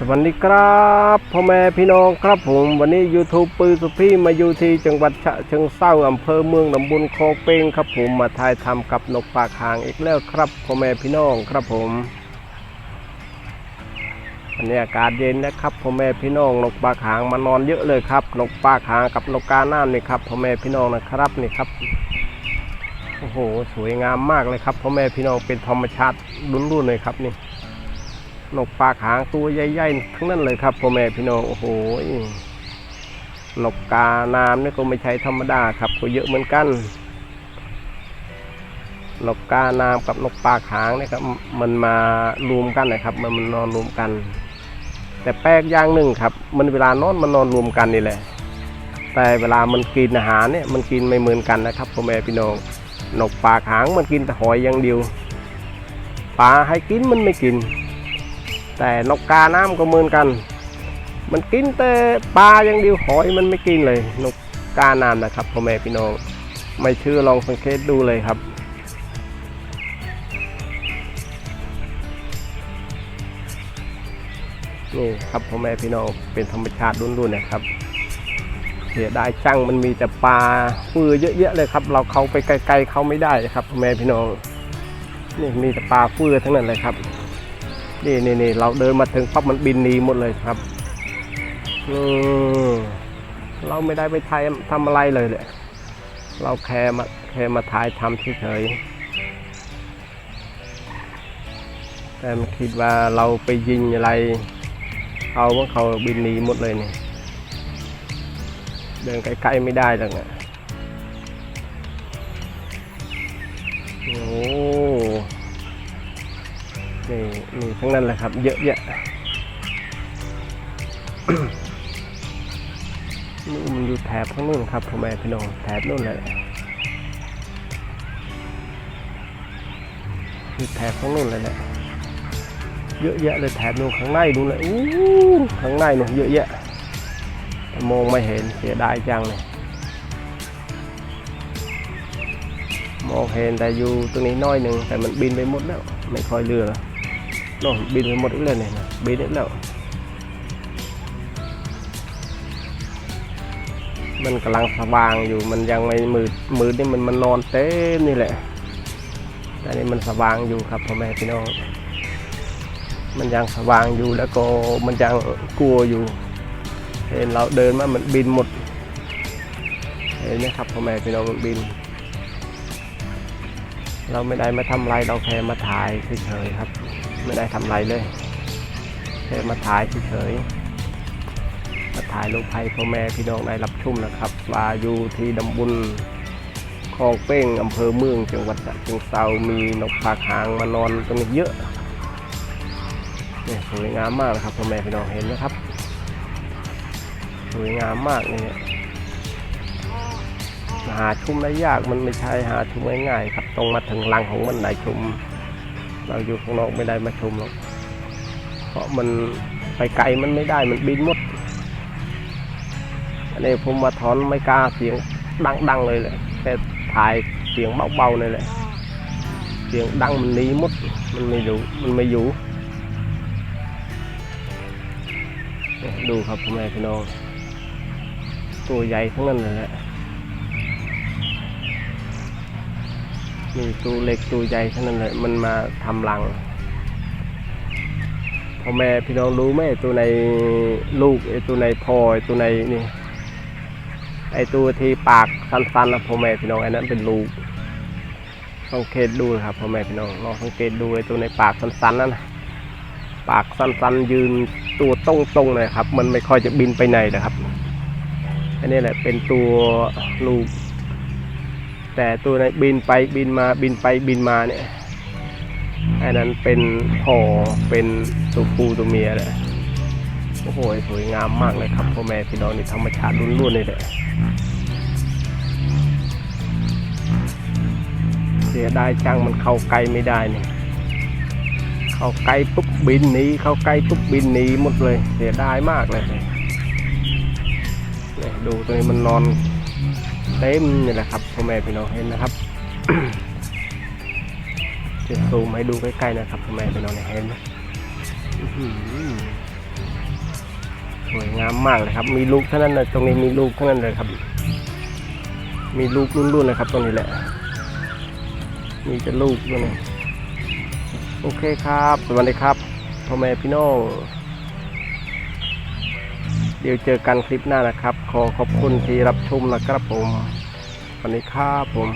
สวัสดีครับพ่อแม่พี่น้องครับผม วันนี้ YouTube ปืนสุพี่มาอยู่ที่จังหวัดฉะเชิงเซาอำเภอเมืองลำบุญคลองเปงครับผมมาถ่ายทำกับนกปากหางอีกแล้วครับพ่อแม่พี่น้องครับผมวันนี้อากาศเย็นนะครับพ่อแม่พี่น้องนกปากหางมานอนเยอะเลยครับนกปากหางกับนกกาหน้ำนี่ครับพ่อแม่พี่น้องนะครับนี่ครับโอ้โหสวยงามมากเลยครับพ่อแม่พี่น้องเป็นธรรมชาติรุ่นๆเลยครับนี่ นกปากหางตัวใหญ่ๆทั้งนั้นเลยครับพ่อแม่พี่น้องโอ้โหหนกกาน้ำนี่ก็ไม่ใช่ธรรมดาครับก็เยอะเหมือนกันหนกกาน้ำกับหนกปากหางนี่ครับมันมารวมกันนะครับ มันมันนอนรวมกัน แต่แปลกอย่างหนึ่งครับ มันเวลานอนมันนอนรวมกันนี่แหละ แต่เวลามันกินอาหารเนี่ยมันกินไม่เหมือนกันนะครับพ่อแม่พี่น้องนกปากหางมันกินแต่หอยอย่างเดียวปลาให้กินมันไม่กิน แต่นกกาน้ำก็เหมือนกัน มันกินแต่ปลาอย่างเดียวหอยมันไม่กินเลย นกกาน้ำนะครับพ่อแม่พี่น้องไม่เชื่อลองสังเกตดูเลยครับนี่ครับพ่อแม่พี่น้องเป็นธรรมชาติรุ่นๆนะครับเสียดายจังมันมีแต่ปลาฟือเยอะๆเลยครับ เราเขาไปไกลๆเขาไม่ได้ครับพ่อแม่พี่น้องนี่มีแต่ปลาฟือทั้งนั้นเลยครับ นี่นี่นี่เราเดินมาถึงปั๊บมันบินหนีหมดเลยครับอืมเราไม่ได้ไปถ่ายทำอะไรเลยเลยเราแค่มาแค่มาถ่ายทำเฉยๆแต่คิดว่าเราไปยิงอะไรเขาว่าเขาบินหนีหมดเลยเนี่ยเดินใกล้ๆไม่ได้เลยอะโอ้ นี่ทั้งนั้นเลยครับ เยอะแยะนู่นมันอยู่แถบข้างนู้นครับพ่อแม่พี่น้องแถบนู่นเลยอยู่แถบข้างนู้นเลยแหละเยอะแยะเลยแถบนู้นข้างในนู้นเลยอู้ข้างในนู้นเยอะแยะแต่มองไม่เห็นเสียดายจังเลยมองเห็นแต่อยู่ตรงนี้น้อยหนึ่งแต่มันบินไปหมดแล้ว ไม่ค่อยเหลือแล้ว โน่นบินไปหมดอีกแล้วเนี่ยนะบินอีกแล้วมันกำลังสว่างอยู่มันยังไม่มืดมืดนี่มันมันนอนเต็มนี่แหละแต่นี่มันสว่างอยู่ครับพ่อแม่พี่น้อง มันยังสว่างอยู่แล้วก็มันยังกลัวอยู่ เห็นเราเดินมามันบินหมดเห็นไหมครับพ่อแม่พี่น้องมันบิน เราไม่ได้มาทำอะไรเราแค่มาถ่ายเฉยๆครับ ไม่ได้ทำอะไรเลยแค่มาถ่ายเฉยๆมาถ่ายลูกไผ่พ่อแม่พี่น้องได้รับชุ่มนะครับว่าอยู่ที่ดำบุญคลองเป้งอำเภอเมืองจังหวัดฉะเชิงเซามีนกปากหางมานอนตรงนี้เยอะเนี่ยสวยงามมากเลยครับพ่อแม่พี่น้องเห็นไหมครับ สวยงามมากเลยเนี่ยหาชุมได้ยากมันไม่ใช่หาชุมง่ายๆครับต้องมาถึงรังของมันได้ชุม เราอยู่ข้างนอกไม่ได้มาชมหรอก เพราะมันไปไกลมันไม่ได้มันบินหมด อันนี้ผมมาถอนไม่กล้าเสียงดังๆเลยแหละแต่ถ่ายเสียงเบาๆเลยแหละ เสียงดังมันหนีหมด มันไม่อยู่มันไม่อยู่ ดูครับพ่อแม่พี่น้อง ตัวใหญ่ทั้งนั้นเลยแหละ มีตัวเล็กตัวใหญ่เท่านั้นแหละมันมาทำรังพ่อแม่พี่น้องรู้ไหมตัวในลูกไอ้ตัวในพ่อไอตัวในนี่ไอ้ตัวที่ปากสั้นๆนะพ่อแม่พี่น้องไอ้นั้นเป็นลูกสังเกตดูครับพ่อแม่พี่น้องลองสังเกตดูไอ้ตัวในปากสั้นๆนั่นนะปากสั้นๆ ยืนตัวตรงๆเลยครับ มันไม่ค่อยจะบินไปไหนนะครับอันนี้แหละเป็นตัวลูก แต่ตัวไหนบินไปบินมาบินไปบินมาเนี่ยอันนั้นเป็นพ่อเป็นตัวผู้ตัวเมียแหละโอ้โหสวยงามมากเลยครับพ่อแม่พี่น้องนี่ธรรมชาติรุ่นๆเลยแหละเสียดายจังมันเข้าใกล้ไม่ได้เนี่ยเข้าใกล้ปุ๊บบินหนีเข้าใกล้ปุ๊บบินหนีหมดเลย เสียดายมากเลยเนี่ยดูตัวนี้มันนอน เต็มนี่แหละครับพ่อแม่พี่น้องเห็นนะครับจะซูมให้ดูใกล้ๆนะครับพ่อแม่พี่น้องเห็นไหมสวยงามมากเลยครับ มีลูกเท่านั้นเลยตรงนี้มีลูกเท่านั้นเลยครับ มีลูกรุ่นๆเลยครับตรงนี้แหละ มีจะลูกด้วยนะโอเคครับ สวัสดีครับพ่อแม่พี่น้อง เดี๋ยวเจอกันคลิปหน้านะครับ ขอขอบคุณที่รับชมนะครับผมสวัสดีครับผม